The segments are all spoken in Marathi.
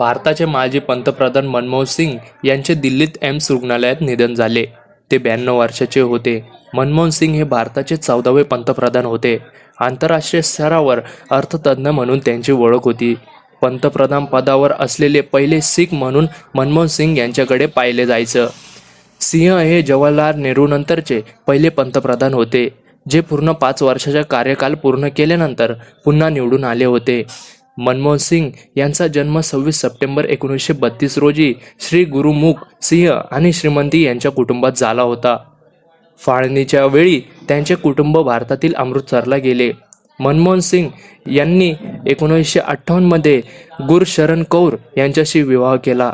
भारताचे माजी पंतप्रधान मनमोहन सिंग यांचे दिल्लीत एम्स रुग्णालयात निधन झाले. ते ब्याण्णव वर्षाचे होते. मनमोहन सिंग हे भारताचे चौदावे पंतप्रधान होते. आंतरराष्ट्रीय स्तरावर अर्थतज्ज्ञ म्हणून त्यांची ओळख होती. पंतप्रधान पदावर असलेले पहिले सिख म्हणून मनमोहन सिंग यांच्याकडे पाहिले जायचं. सिंह हे जवाहरलाल नेहरूनंतरचे पहिले पंतप्रधान होते जे पूर्ण पाच वर्षाचा कार्यकाल पूर्ण केल्यानंतर पुन्हा निवडून आले होते. मनमोहन सिंग यांचा जन्म सव्वीस सप्टेंबर एकोणीसशे बत्तीस रोजी श्री गुरुमुख सिंह आणि श्रीमंती यांच्या कुटुंबात झाला होता. फाळणीच्या वेळी त्यांचे कुटुंब भारतातील अमृतसरला गेले. मनमोहन सिंग यांनी एकोणीसशे अठ्ठावन्नमध्ये गुरशरण कौर यांच्याशी विवाह केला.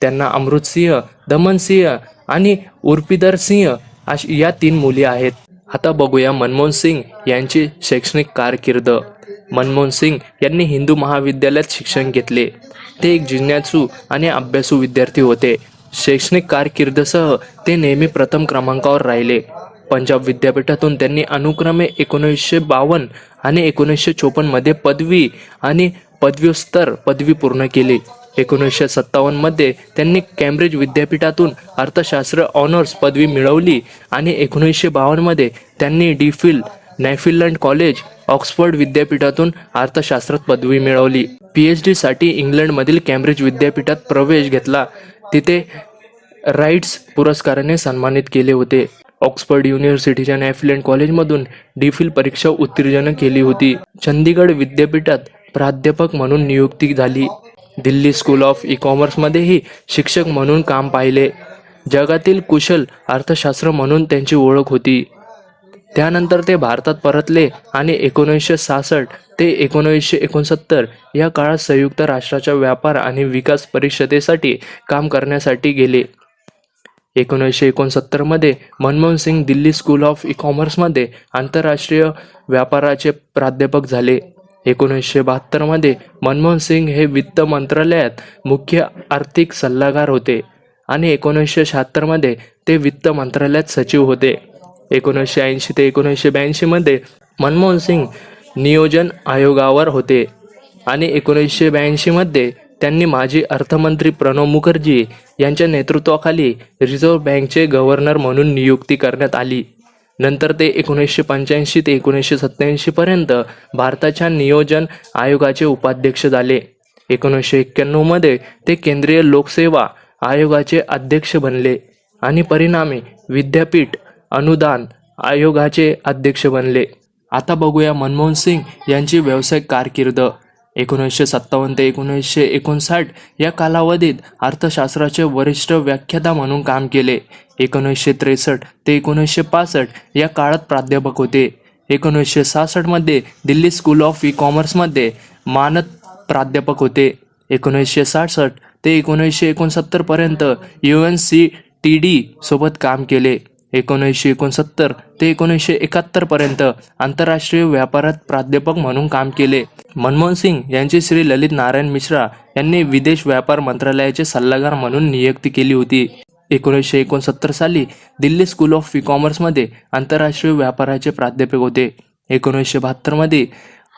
त्यांना अमृतसिंह दमनसिंह आणि उर्पिदर सिंह अशी या तीन मुली आहेत. आता बघूया मनमोहन सिंग यांची शैक्षणिक कारकीर्द. मनमोहन सिंग यांनी हिंदू महाविद्यालयात शिक्षण घेतले. ते एक जिज्ञासू आणि अभ्यासू विद्यार्थी होते. शैक्षणिक कारकिर्दसह ते नेहमी प्रथम क्रमांकावर राहिले. पंजाब विद्यापीठातून त्यांनी अनुक्रमे एकोणीसशे बावन्न आणि एकोणीसशे चोपन्नमध्ये पदवी आणि पदव्युत्तर पदवी पूर्ण केली. एकोणीसशे सत्तावन्नमध्ये त्यांनी कॅम्ब्रिज विद्यापीठातून अर्थशास्त्र ऑनर्स पदवी मिळवली आणि एकोणीसशे बावन्नमध्ये त्यांनी डीफिल नॅफिलंड कॉलेज ऑक्सफर्ड विद्यापीठातून अर्थशास्त्रात पदवी मिळवली. पी एच डीसाठी इंग्लंडमधील कॅम्ब्रिज विद्यापीठात प्रवेश घेतला. तिथे राईट्स पुरस्काराने सन्मानित केले होते. ऑक्सफर्ड युनिव्हर्सिटीच्या नॅफिलंड कॉलेजमधून डीफिल परीक्षा उत्तीर्ण केली होती. चंदीगड विद्यापीठात प्राध्यापक म्हणून नियुक्ती झाली. दिल्ली स्कूल ऑफ ई कॉमर्समध्येही शिक्षक म्हणून काम पाहिले. जगातील कुशल अर्थशास्त्र म्हणून त्यांची ओळख होती. त्यानंतर ते भारतात परतले आणि एकोणीसशे सहासष्ट ते एकोणीसशे एकोणसत्तर या काळात संयुक्त राष्ट्राच्या व्यापार आणि विकास परिषदेसाठी काम करण्यासाठी गेले. एकोणीसशे एकोणसत्तरमध्ये मनमोहन सिंग दिल्ली स्कूल ऑफ ई कॉमर्समध्ये आंतरराष्ट्रीय व्यापाराचे प्राध्यापक झाले. एकोणीसशे बहात्तरमध्ये मनमोहन सिंग हे वित्त मंत्रालयात मुख्य आर्थिक सल्लागार होते आणि एकोणीसशे शहात्तरमध्ये ते वित्त मंत्रालयात सचिव होते. एकोणीसशे ऐंशी ते एकोणीसशे ब्याऐंशीमध्ये मनमोहन सिंग नियोजन आयोगावर होते. आणि एकोणीसशे ब्याऐंशीमध्ये त्यांनी माजी अर्थमंत्री प्रणव मुखर्जी यांच्या नेतृत्वाखाली रिझर्व्ह बँकचे गव्हर्नर म्हणून नियुक्ती करण्यात आली. नंतर ते एकोणीसशे पंच्याऐंशी ते एकोणीसशे सत्त्याऐंशीपर्यंत भारताच्या नियोजन आयोगाचे उपाध्यक्ष झाले. एकोणीसशे एक्क्याण्णवमध्ये ते केंद्रीय लोकसेवा आयोगाचे अध्यक्ष बनले. आणि परिणामी विद्यापीठ अनुदान आयोगाचे अध्यक्ष बनले. आता बघूया मनमोहन सिंग यांची व्यावसायिक कारकीर्द. एकोणीसशे सत्तावन्न ते एकोणीसशे एकोणसाठ या कालावधीत अर्थशास्त्राचे वरिष्ठ व्याख्याता म्हणून काम केले. एकोणीसशे त्रेसष्ट ते एकोणीसशे पासष्ट या काळात प्राध्यापक होते. एकोणीसशे सहासष्टमध्ये दिल्ली स्कूल ऑफ ई कॉमर्समध्ये मानद प्राध्यापक होते. एकोणीसशे सहासष्ट ते एकोणीसशे एकोणसत्तरपर्यंत U N C T D सोबत काम केले. एकोणीसशे एकोणसत्तर ते एकोणीसशे एकाहत्तरपर्यंत आंतरराष्ट्रीय व्यापारात प्राध्यापक म्हणून काम केले. मनमोहन सिंग यांची श्री ललित नारायण मिश्रा यांनी विदेश व्यापार मंत्रालयाचे सल्लागार म्हणून नियुक्ती केली होती. एकोणीसशे एकोणसत्तर साली दिल्ली स्कूल ऑफ ई कॉमर्समध्ये आंतरराष्ट्रीय व्यापाराचे प्राध्यापक होते. एकोणीसशे बहात्तरमध्ये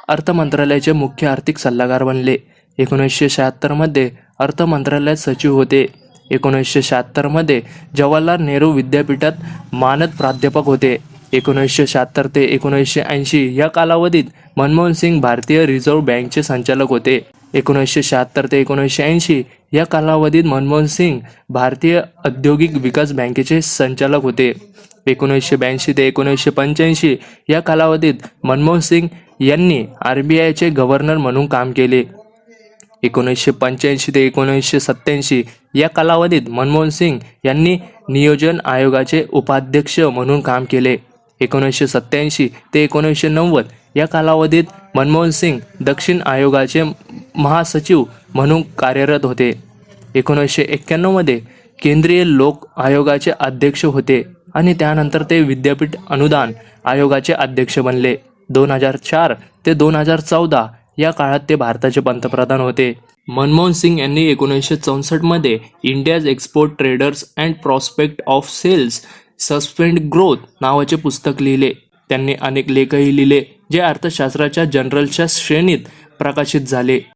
अर्थ मंत्रालयाचे मुख्य आर्थिक सल्लागार बनले. एकोणीसशे शहात्तरमध्ये अर्थ मंत्रालयात सचिव होते. एकोणीसशे शहात्तरमध्ये जवाहरलाल नेहरू विद्यापीठात मानद प्राध्यापक होते. एकोणीसशे शहात्तर ते एकोणीसशे ऐंशी या कालावधीत मनमोहन सिंग भारतीय रिझर्व्ह बँकचे संचालक होते. एकोणीसशे शहात्तर ते एकोणीसशे ऐंशी या कालावधीत मनमोहन सिंग भारतीय औद्योगिक विकास बँकेचे संचालक होते. एकोणीसशे ब्याऐंशी ते एकोणीसशे पंच्याऐंशी या कालावधीत मनमोहन सिंग यांनी आर बी आयचे गव्हर्नर म्हणून काम केले. एकोणीसशे पंच्याऐंशी ते एकोणीसशे सत्त्याऐंशी या कालावधीत मनमोहन सिंग यांनी नियोजन आयोगाचे उपाध्यक्ष म्हणून काम केले. एकोणीसशे सत्त्याऐंशी ते एकोणीसशे नव्वद या कालावधीत मनमोहन सिंग दक्षिण आयोगाचे महासचिव म्हणून कार्यरत होते. एकोणीसशे एक्क्याण्णवमध्ये केंद्रीय लोक आयोगाचे अध्यक्ष होते आणि त्यानंतर ते विद्यापीठ अनुदान आयोगाचे अध्यक्ष बनले. दोन हजार चार ते दोन हजार चौदा या काळात ते भारताचे पंतप्रधान होते. मनमोहन सिंग यांनी एकोणीसशे चौसष्टमध्ये India's export traders and prospect of sales suspend growth नावाचे पुस्तक लिहिले. त्यांनी अनेक लेखही लिहिले जे अर्थशास्त्राच्या जनरलच्या श्रेणीत प्रकाशित झाले.